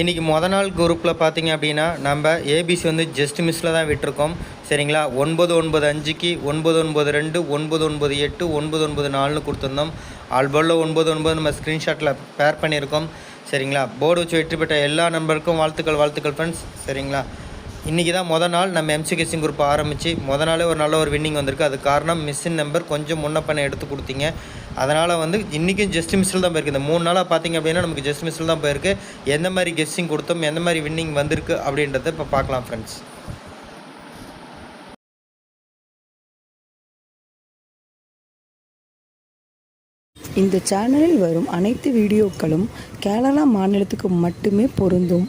இன்றைக்கி முத நாள் குரூப்பில் பார்த்தீங்க அப்படின்னா நம்ம ஏபிசி வந்து ஜஸ்ட் மிஸ்ஸில் தான் விட்டுருக்கோம். சரிங்களா? ஒன்பது ஒன்பது அஞ்சுக்கு ஒன்பது ஒன்பது ரெண்டு ஒன்பது ஒன்பது எட்டு ஒன்பது ஒன்பது நாலுன்னு கொடுத்துருந்தோம். ஆல்போர்டில் ஒன்பது ஒன்பது நம்ம ஸ்க்ரீன்ஷாட்டில் பேர் பண்ணியிருக்கோம். சரிங்களா? போர்டு வச்சு வெற்றி பெற்ற எல்லா நண்பருக்கும் வாழ்த்துக்கள் வாழ்த்துக்கள் ஃப்ரெண்ட்ஸ் சரிங்களா? இன்றைக்கி தான் மொதல் நாள் நம்ம எம்சி கிசிங் குரூப் ஆரம்பித்து மொதல் நாளே ஒரு நல்ல ஒரு வின்னிங் வந்திருக்கு. அது காரணம் மிஸ்ஸின் நம்பர் கொஞ்சம் முன்ன பண்ண எடுத்து கொடுத்தீங்க. அதனால் வந்து இன்றைக்கும் ஜஸ்ட் மிஸ்ஸில் தான் போயிருக்கு. இந்த மூணு நாளாக பார்த்தீங்க அப்படின்னா நமக்கு ஜஸ்ட் மிஸ்ஸில் தான் போயிருக்கு. எந்த மாதிரி கெஸ்டிங் கொடுத்தோம் எந்த மாதிரி வின்னிங் வந்திருக்கு அப்படின்றத இப்போ பார்க்கலாம் ஃப்ரெண்ட்ஸ் இந்த சேனலில் வரும் அனைத்து வீடியோக்களும் கேரளா மாநிலத்துக்கு மட்டுமே பொருந்தும்.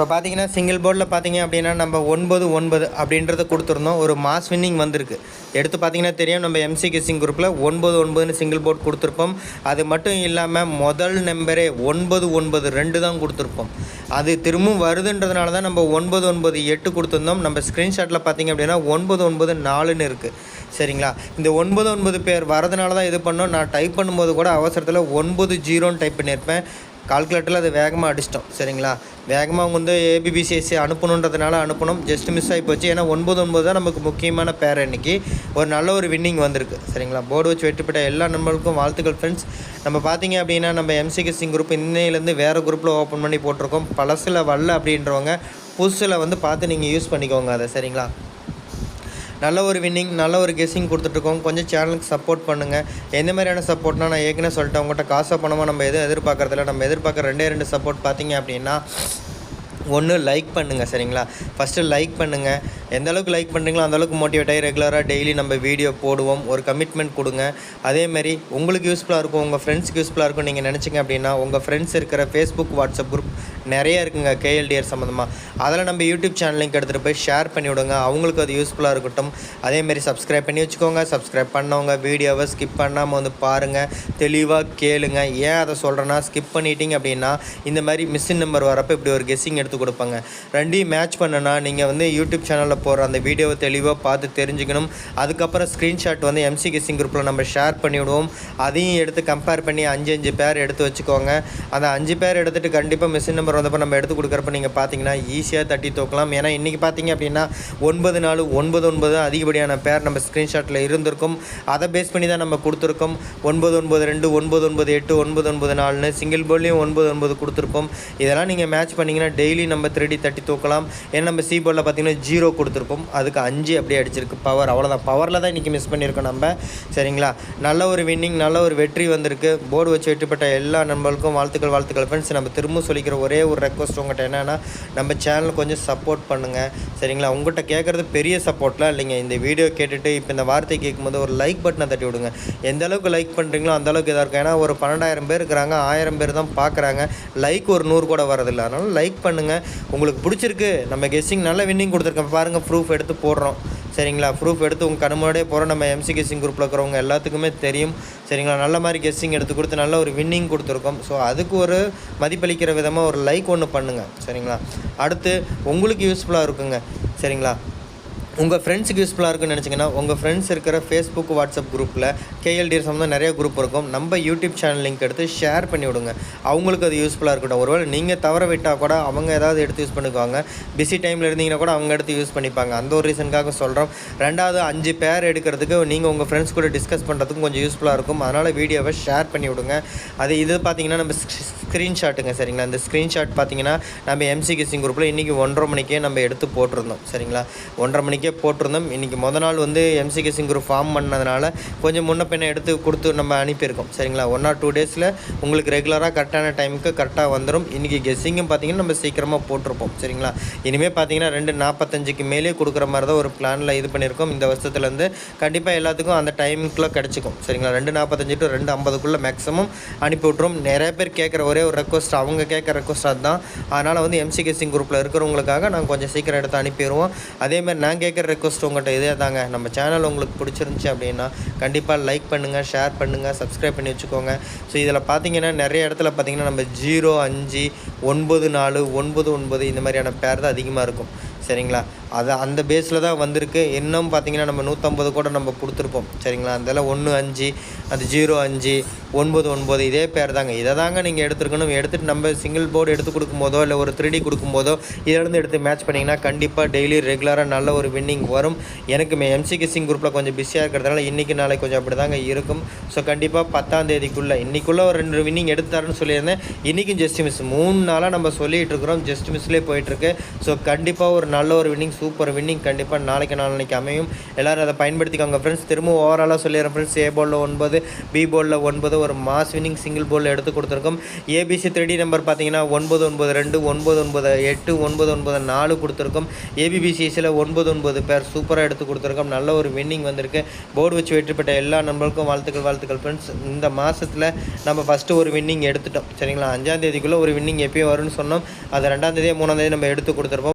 இப்போ பார்த்தீங்கன்னா சிங்கிள் போர்டில் பார்த்தீங்க அப்படின்னா நம்ம ஒன்பது ஒன்பது அப்படின்றத கொடுத்துருந்தோம். ஒரு மாஸ் வின்னிங் வந்திருக்கு. எடுத்து பார்த்தீங்கன்னா தெரியும் நம்ம எம்சி கிசிங் குரூப்பில் ஒன்பது ஒன்பதுன்னு சிங்கிள் போர்ட் கொடுத்துருப்போம். அது மட்டும் இல்லாமல் முதல் நம்பரே ஒன்பது ஒன்பது ரெண்டு தான் கொடுத்துருப்போம். அது திரும்பவும் வருதுன்றதுனால தான் நம்ம ஒன்பது ஒன்பது எட்டு கொடுத்துருந்தோம். நம்ம ஸ்க்ரீன்ஷாட்டில் பார்த்தீங்க அப்படின்னா ஒன்பது ஒன்பது நாலுன்னு இருக்குது சரிங்களா? இந்த ஒன்பது ஒன்பது பேர் வரதுனால தான் இது பண்ணோம். நான் டைப் பண்ணும்போது கூட அவசரத்தில் ஒன்பது ஜீரோன்னு டைப் பண்ணியிருப்பேன். கால்குலேட்டரில் அது வேகமாக அடிச்சிட்டோம். சரிங்களா? வேகமாக அவங்க வந்து ஏபிபிசிஎஸ்சி அனுப்பணுன்றதுனால அனுப்பணும். ஜஸ்ட் மிஸ் ஆகி போச்சு. ஏன்னா ஒன்பது ஒன்பது தான் நமக்கு முக்கியமான பேர் இன்றைக்கி ஒரு நல்ல ஒரு வின்னிங் வந்திருக்கு. சரிங்களா? போர்டு வச்சு வெற்றி பெற்ற எல்லா நண்பர்களுக்கும் வாழ்த்துக்கள் ஃப்ரெண்ட்ஸ் நம்ம பார்த்தீங்க அப்படின்னா நம்ம எம்சிகே சிங் குரூப் இன்னையிலேருந்து வேறு குரூப்பில் ஓப்பன் பண்ணி போட்டிருக்கோம். பழசில் வரல அப்படின்றவங்க புதுசில் வந்து பார்த்து நீங்கள் யூஸ் பண்ணிக்கோங்க அதை. சரிங்களா? நல்ல ஒரு வின்னிங் நல்ல ஒரு கெஸ்ஸிங் கொடுத்துட்ருக்கோம். கொஞ்சம் சேனலுக்கு சப்போர்ட் பண்ணுங்கள் எந்த மாதிரியான சப்போர்ட்னா நான் ஏற்கனவே சொல்லிட்டேன். உங்கள்கிட்ட காசை பணமாக நம்ம எதுவும் எதிர்பார்க்குறதில்ல. நம்ம எதிர்பார்க்குற ரெண்டே ரெண்டு சப்போர்ட் பார்த்தீங்க அப்படின்னா ஒன்று லைக் பண்ணுங்கள் சரிங்களா? ஃபஸ்ட்டு லைக் பண்ணுங்கள் எந்த அளவுக்கு லைக் பண்ணுறீங்களோ அந்தளவுக்கு மோட்டிவேட் ஆகி ரெகுலராக டெய்லி நம்ம வீடியோ போடுவோம். ஒரு கமிட்மெண்ட் கொடுங்க. அதேமாரி உங்களுக்கு யூஸ்ஃபுல்லாக இருக்கும் உங்கள் ஃப்ரெண்ட்ஸ்க்கு யூஸ்ஃபுல்லாக இருக்கும் நீங்கள் நினச்சிங்க அப்படின்னா உங்கள் ஃப்ரெண்ட்ஸ் இருக்கிற ஃபேஸ்புக் வாட்ஸ்அப் குரூப் நிறைய இருக்குங்க கேஎல்டிஆர் சம்மந்தமாக அதில் நம்ம யூடியூப் சேனல் லிங்க் எடுத்துகிட்டு போய் ஷேர் பண்ணி விடுங்க. அவங்களுக்கு அது யூஸ்ஃபுல்லாக இருக்கட்டும். அதேமாரி சப்ஸ்கிரைப் பண்ணி வச்சுக்கோங்க. சப்ஸ்கிரைப் பண்ணவங்க வீடியோவை ஸ்கிப் பண்ணாமல் வந்து பாருங்கள் தெளிவாக கேளுங்க. ஏன் அதை சொல்கிறேன்னா ஸ்கிப் பண்ணிட்டீங்க அப்படின்னா இந்த மாதிரி மிஸ்ஸின் நம்பர் வரப்போ இப்படி ஒரு கெஸ்ஸிங் எடுத்து கொடுப்பாங்க. ரெண்டையும் மேட்ச் பண்ணனா நீங்கள் வந்து யூடியூப் சேனலில் போகிற அந்த வீடியோவை தெளிவாக பார்த்து தெரிஞ்சுக்கணும். அதுக்கப்புறம் ஸ்க்ரீன்ஷாட் வந்து எம்சி கெஸ்ஸிங் குரூப்பில் நம்ம ஷேர் பண்ணிவிடுவோம் அதையும் எடுத்து கம்பேர் பண்ணி அஞ்சு அஞ்சு பேர் எடுத்து வச்சுக்கோங்க. அந்த அஞ்சு பேர் எடுத்துகிட்டு கண்டிப்பாக மிஸ்ஸின் நம்பர் வந்தப்போ நம்ம எடுத்து கொடுக்குறப்ப நீங்கள் பார்த்தீங்கன்னா ஈஸியாக தட்டி தூக்கலாம். ஏன்னா இன்றைக்கி பார்த்தீங்க அப்படின்னா ஒன்பது நாலு ஒன்பது ஒன்பது அதிகப்படியான பேர் நம்ம ஸ்க்ரீன்ஷாட்டில் இருந்திருக்கும். அதை பேஸ் பண்ணி தான் நம்ம கொடுத்துருக்கோம். ஒன்பது ஒன்பது ரெண்டு ஒன்பது ஒன்பது எட்டு ஒன்பது ஒன்பது நாலுன்னு சிங்கிள் போல்லையும் ஒன்பது ஒன்பது கொடுத்துருப்போம் இதெல்லாம் நீங்கள் மேட்ச் பண்ணிங்கன்னா டெய்லி நம்ம த்ரீடி தட்டி தூக்கலாம். ஏன்னா நம்ம சி போலில் பார்த்தீங்கன்னா ஜீரோ கொடுத்துருப்போம் அதுக்கு அஞ்சு அப்படியே அடிச்சிருக்கு பவர் அவ்வளோதான் பவரில் தான் இன்றைக்கி மிஸ் பண்ணியிருக்கோம் நம்ம. சரிங்களா? நல்ல ஒரு வின்னிங் நல்ல ஒரு வெற்றி வந்திருக்கு. போர்டு வச்சு வெற்றிப்பட்ட எல்லா நண்பர்களுக்கும் வாழ்த்துக்கள் வாழ்த்துக்கள் ஃப்ரெண்ட்ஸ் நம்ம திரும்ப சொல்லிக்கிற ஒரே ஒரு ரெக்வஸ்ட் உங்கள்கிட்ட என்னென்னா நம்ம சேனல் கொஞ்சம் சப்போர்ட் பண்ணுங்கள் சரிங்களா? உங்கள்கிட்ட கேட்குறது பெரிய சப்போர்ட்லாம் இல்லைங்க. இந்த வீடியோ கேட்டுட்டு இப்போ இந்த வார்த்தை கேட்கும்போது ஒரு லைக் பட்டனை தட்டி விடுங்க. எந்த அளவுக்கு லைக் பண்ணுறீங்களோ அந்த அளவுக்கு இதாக இருக்கும். ஏன்னா ஒரு பன்னெண்டாயிரம் பேர் இருக்கிறாங்க. ஆயிரம் பேர் தான் பார்க்குறாங்க லைக் ஒரு நூறு கூட வரதில்லை அதனால் லைக் பண்ணுங்கள் உங்களுக்கு பிடிச்சிருக்கு. நம்ம கெஸ்ஸிங் நல்ல வின்னிங் கொடுத்துருக்கோம். பாருங்கள் ப்ரூஃப் எடுத்து போடுறோம். சரிங்களா? ப்ரூஃப் எடுத்து உங்கள் கண்முன்னாடியே போகிற நம்ம எம்சி கெஸ்ஸிங் குரூப்பில் இருக்கிறவங்க எல்லாத்துக்குமே தெரியும். சரிங்களா? நல்ல மாதிரி கெஸ்ஸிங் எடுத்து கொடுத்து நல்ல ஒரு வின்னிங் கொடுத்துருக்கோம். ஸோ அதுக்கு ஒரு மதிப்பளிக்கிற விதமாக ஒரு லைக் ஒன்று பண்ணுங்கள் சரிங்களா? அடுத்து உங்களுக்கு யூஸ்ஃபுல்லாக இருக்குங்க. சரிங்களா? உங்கள் ஃப்ரெண்ட்ஸுக்கு யூஸ்ஃபுல்லாக இருக்குன்னு நினச்சிங்கன்னா உங்கள் ஃப்ரெண்ட்ஸ் இருக்கிற ஃபேஸ்புக் வாட்ஸ்அப் குரூப்பில் கேஎல்டிஆர் சம்மந்தம் நிறைய குரூப் இருக்கும். நம்ம யூடியூப் சேனல் லிங்க் எடுத்து ஷேர் பண்ணி விடுங்க. அவங்களுக்கு அது யூஸ்ஃபுல்லாக இருக்கட்டும். ஒருவேளை நீங்கள் தவற விட்டால் கூட அவங்க ஏதாவது எடுத்து யூஸ் பண்ணிக்குவாங்க. பிஸி டைமில் இருந்தீங்கன்னா கூட அவங்க எடுத்து யூஸ் பண்ணிப்பாங்க. அந்த ஒரு ரீசனுக்காக சொல்கிறோம் ரெண்டாவது அஞ்சு பேர் எடுக்கிறதுக்கு நீங்கள் உங்கள் ஃப்ரெண்ட்ஸ் கூட டிஸ்கஸ் பண்ணுறதுக்கும் கொஞ்சம் யூஸ்ஃபுல்லாக இருக்கும். அதனால் வீடியோவை ஷேர் பண்ணி விடுங்க. அது இது பார்த்தீங்கன்னா நம்ம ஸ்க்ரீன்ஷாட்டுங்க சரிங்களா? இந்த ஸ்க்ரீன்ஷாட் பார்த்தீங்கன்னா நம்ம எம்சி கிசிங் குரூப்பில் இன்றைக்கி ஒன்றரை மணிக்கே நம்ம எடுத்து போட்டிருந்தோம் சரிங்களா? ஒன்றரை மணிக்கே போட்டிருந்தோம். இன்றைக்கி முத நாள் வந்து எம்சி கிசிங் குரூப் ஃபார்ம் பண்ணதுனால கொஞ்சம் முன்ன பின்ன எடுத்து கொடுத்து நம்ம அனுப்பியிருக்கோம் சரிங்களா? ஒன் ஆர் டூ டேஸில் உங்களுக்கு ரெகுலராக கரெக்டான டைமுக்கு கரெக்டாக வந்துடும் இன்றைக்கி கெஸ்ஸிங்கும் பார்த்தீங்கன்னா நம்ம சீக்கிரமாக போட்டிருப்போம் சரிங்களா? இனிமேல் பார்த்தீங்கன்னா ரெண்டு நாற்பத்தஞ்சுக்கு மேலே கொடுக்குற மாதிரி தான் ஒரு பிளானில் இது பண்ணியிருக்கோம். இந்த வருஷத்துலேருந்து கண்டிப்பாக எல்லாத்துக்கும் அந்த டைமுக்குள்ளே கிடச்சிக்கும் சரிங்களா? ரெண்டு நாற்பத்தஞ்சு டு ரெண்டு ஐம்பதுக்குள்ளே மேக்ஸிமம் அனுப்பி விட்ருவோம் நிறைய பேர் கேட்குற ஒரே ஒரே ஒரு ரெக்வஸ்ட் அவங்க கேட்குற ரெக்வஸ்ட் அதுதான். அதனால் வந்து எம்சிகேசிங் குரூப்பில் இருக்கிறவங்களுக்காக நாங்கள் கொஞ்சம் சீக்கிரம் எடுத்து அனுப்பிடுவோம். அதேமாதிரி நான் கேட்குற ரெக்வஸ்ட் உங்கள்கிட்ட இதே தாங்க. நம்ம சேனல் உங்களுக்கு பிடிச்சிருந்துச்சி அப்படின்னா கண்டிப்பாக லைக் பண்ணுங்கள் ஷேர் பண்ணுங்கள் சப்ஸ்கிரைப் பண்ணி வச்சுக்கோங்க. ஸோ இதில் பார்த்தீங்கன்னா நிறைய இடத்துல பார்த்தீங்கன்னா நம்ம ஜீரோ அஞ்சு ஒன்பது நாலு ஒன்பது ஒன்பது இந்த மாதிரியான பேர் தான் அதிகமாக இருக்கும். சரிங்களா? அது அந்த பேஸில் தான் வந்திருக்கு. இன்னும் பார்த்தீங்கன்னா நம்ம நூற்றம்பது கூட நம்ம கொடுத்துருப்போம். சரிங்களா? அதில் ஒன்று அஞ்சு அது ஜீரோ அஞ்சு ஒன்பது ஒன்பது இதே பேர் தாங்க. இதை தாங்க நீங்கள் எடுத்துருக்கணும். எடுத்துகிட்டு நம்ம சிங்கிள் போர்டு எடுத்து கொடுக்கும்போதோ இல்லை ஒரு த்ரீ டி கொடுக்கும்போதோ இதிலேருந்து எடுத்து மேட்ச் பண்ணிங்கன்னா கண்டிப்பாக டெய்லி ரெகுலராக நல்ல ஒரு வின்னிங் வரும். எனக்கு எம்சி கிசிங் குரூப்பில் கொஞ்சம் பிஸியாக இருக்கிறதுனால இன்றைக்கி நாளைக்கு கொஞ்சம் அப்படி தாங்க இருக்கும். ஸோ கண்டிப்பாக பத்தாம் தேதிக்குள்ளே இன்றைக்குள்ளே ஒரு ரெண்டு வின்னிங் எடுத்தாருன்னு சொல்லியிருந்தேன். இன்றைக்கும் ஜஸ்ட் மிஸ் மூணு நாளாக நம்ம சொல்லிகிட்டு இருக்கிறோம். ஜஸ்ட் மிஸ்லேயே போயிட்டுருக்கு ஸோ கண்டிப்பாக ஒரு நல்ல ஒரு வின்னிங் சூப்பர் வின்னிங் கண்டிப்பாக நாளைக்கு நாளைக்கு அமையும். எல்லோரும் அதை பயன்படுத்திக்கோங்க ஃப்ரெண்ட்ஸ் திரும்ப ஓவராலாக சொல்லிடுறேன் ஃப்ரெண்ட்ஸ் ஏ போலில் ஒன்பது பி போலில் ஒன்பது ஒரு மாஸ் வின்னிங் சிங்கிள் போலில் எடுத்து கொடுத்துருக்கோம். ஏபிசி த்ரீ நம்பர் பார்த்தீங்கன்னா ஒன்பது ஒன்பது ரெண்டு ஒன்பது ஒன்பது எட்டு ஒன்பது ஒன்பது நாலு கொடுத்துருக்கோம். ஏபிபிசிஎஸ்சியில் ஒன்பது ஒன்பது பேர் சூப்பராக எடுத்து கொடுத்துருக்கோம். நல்ல ஒரு வின்னிங் வந்திருக்கு. போர்டு வச்சு வெற்றி பெற்ற எல்லா நண்பர்களுக்கும் வாழ்த்துக்கள் வாழ்த்துக்கள் ஃப்ரெண்ட்ஸ் இந்த மாதத்தில் நம்ம ஃபஸ்ட்டு ஒரு வின்னிங் எடுத்துட்டோம். சரிங்களா? அஞ்சாம் தேதிக்குள்ளே ஒரு வின்னிங் எப்பயும் வரும்னு சொன்னோம். அது ரெண்டாம் தேதியே மூணாம் தேதி நம்ம எடுத்து கொடுத்துருப்போம்.